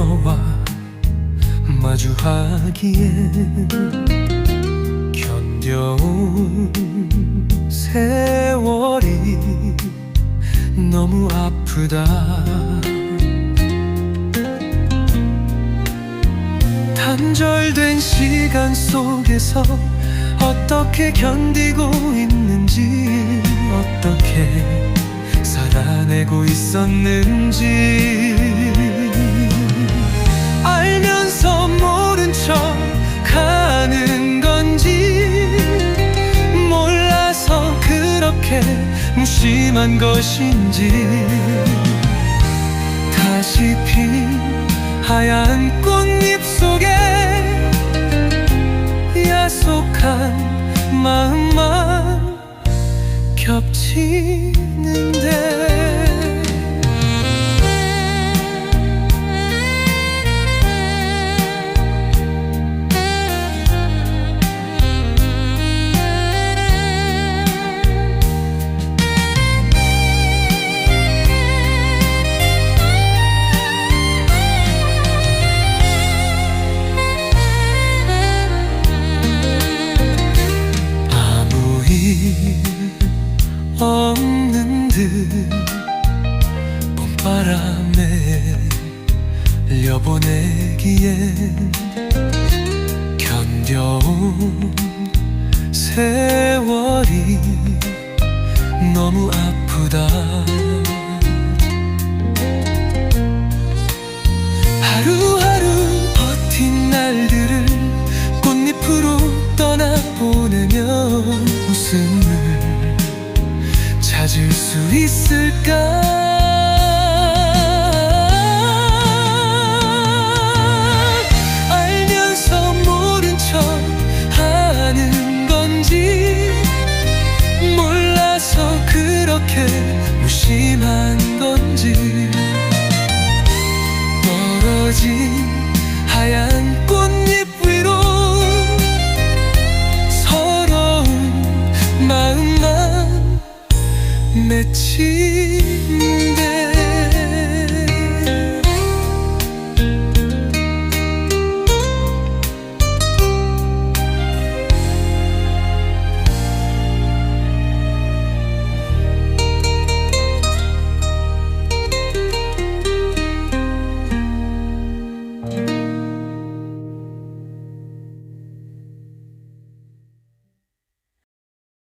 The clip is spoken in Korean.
너와 마주하기에 견뎌온 세월이 너무 아프다. 단절된 시간 속에서 어떻게 견디고 있는지 어떻게 살아내고 있었는지 그렇게 무심한 것인지 다시 핀 하얀 꽃잎 속에 야속한 마음만 겹치는데 없는 듯 봄바람에 흘려보내기엔 견뎌온 세월이 너무 아프다. 하루 수 있을까? 알면서 모른 척 하는 건지 몰라서 그렇게 무심한 건지 멀어진 情。